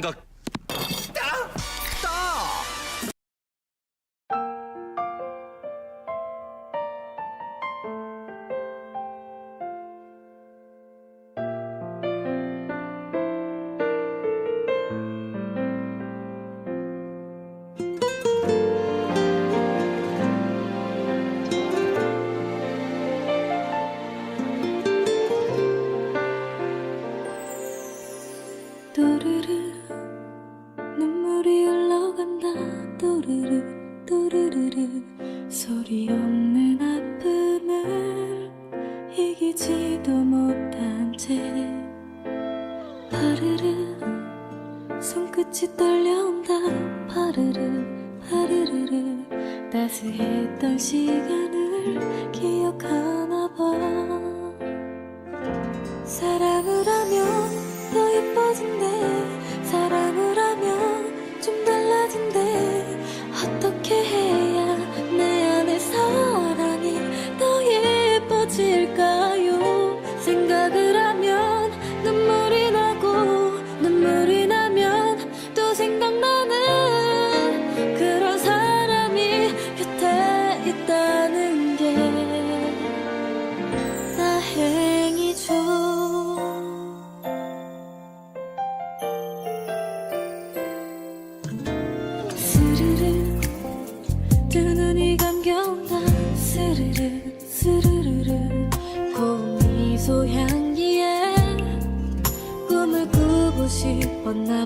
것 이기지도 못한 채 파르르 손끝이 떨려온다. 파르르 파르르르 따스했던 시간을 기억하나 봐.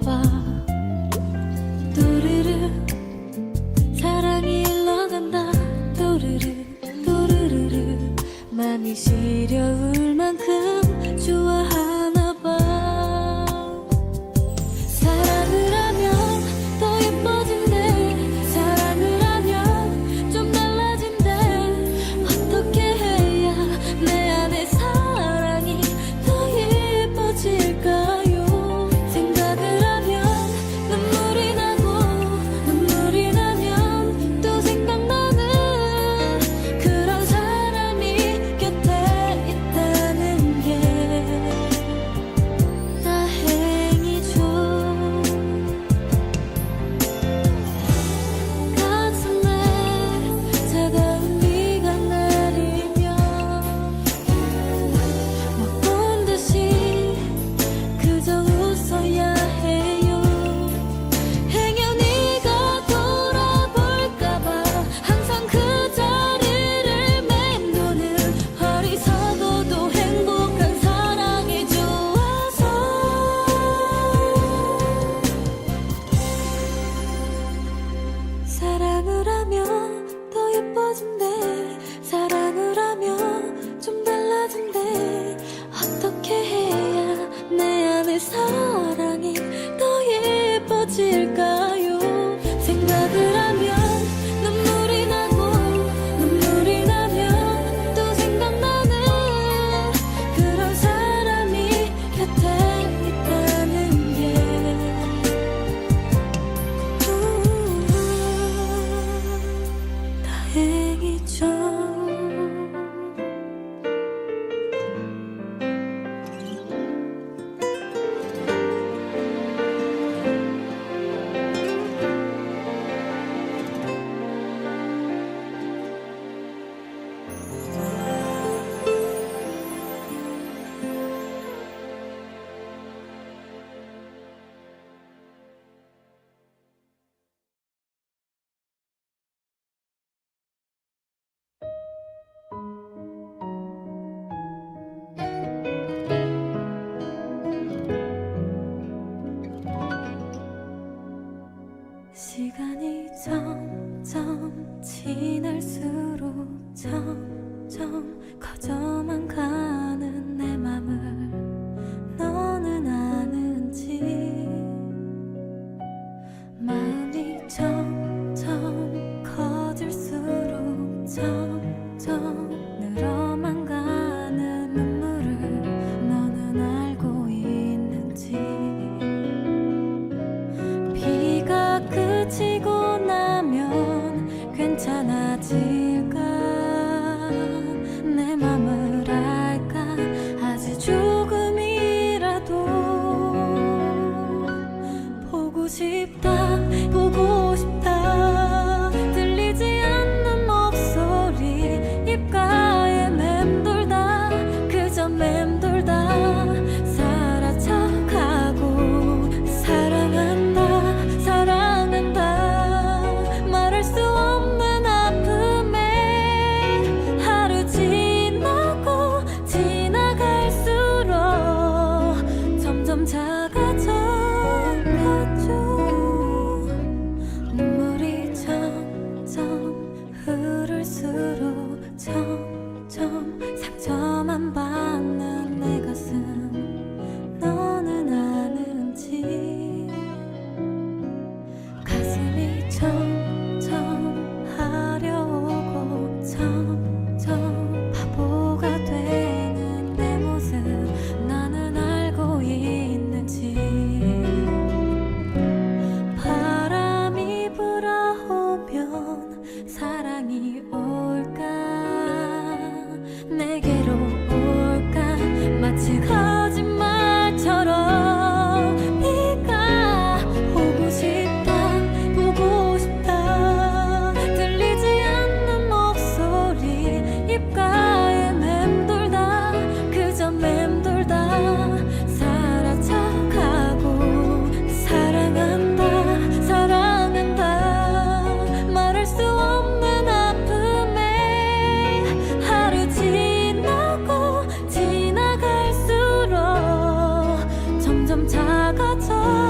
봐. 또르르 사랑이 흘러간다. 또르르 또르르르 맘이 시려울 점점 상처 점점 작아져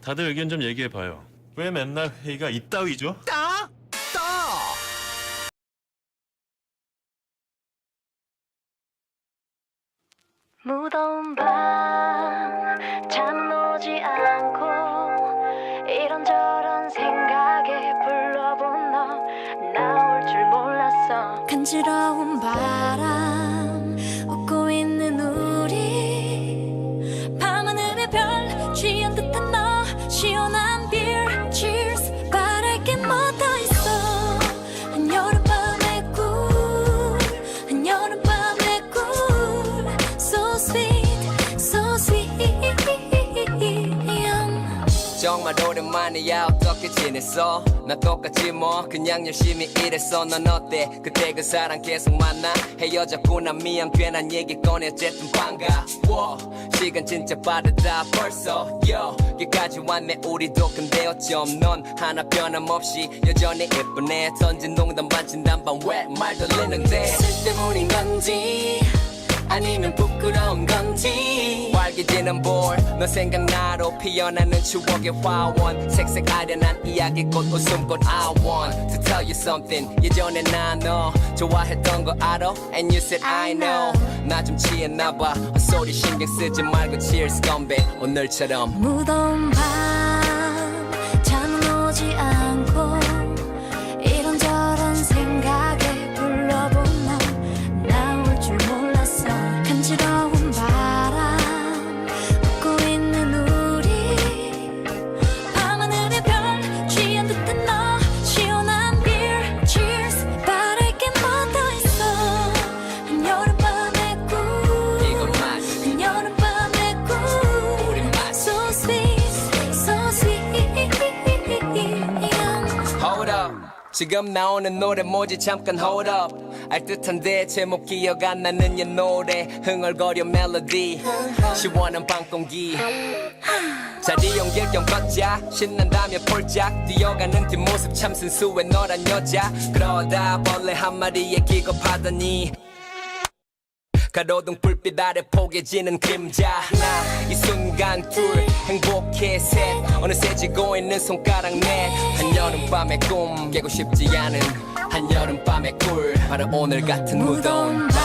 다들 의견 좀 얘기해 봐요. 왜 맨날 회의가 이따위죠? 따! 따! 무더운 밤 잠은 오지 않고 이런저런 생각에 불러본 너 나올 줄 몰랐어 간지러운 정말 오랜만이야 어떻게 지냈어? 나 똑같지 뭐. 그냥 열심히 일했어. 넌 어때? 그때 그 사람 계속 만나? 헤어졌구나. 미안. 괜한 얘기 꺼내. 어쨌든 반가워. 시간 진짜 빠르다. 벌써. 여기까지 왔네. 우리도 근데 어쩜 넌 하나 변함없이 여전히 예쁘네. 던진 농담 반진 단반. 왜 말 돌리는데? 쓸데없는 건지 아니면 부끄러운 건지. 활기지는 볼너 생각나로 피어나는 추억의 화원. 색색 아련한 이야기꽃 웃음꽃 I want. To tell you something 예전에 나너 좋아했던 거 알아? And you said I know. 나 좀 취했나봐. 헛소리 신경 쓰지 말고 cheers 건배. 오늘처럼. 무더운 밤 지금 나오는 노래 뭐지? 잠깐 hold up. 알듯한데 제목 기억 안 나는 옛 노래. 흥얼거려 멜로디. 시원한 밤 공기. 자리 옮길 겸 걷자. 신난다며 폴짝. 뛰어가는 뒷모습 참 순수해. 너란 여자. 그러다 벌레 한 마리에 기겁하더니 가로등 불빛 아래 포개지는 그림자. 하나 이 순간 둘 행복해 셋. 어느새 지고 있는 손가락 넷. 한여름밤의 꿈 깨고 싶지 않은 한여름밤의 꿀. 바로 오늘 같은 무더운 밤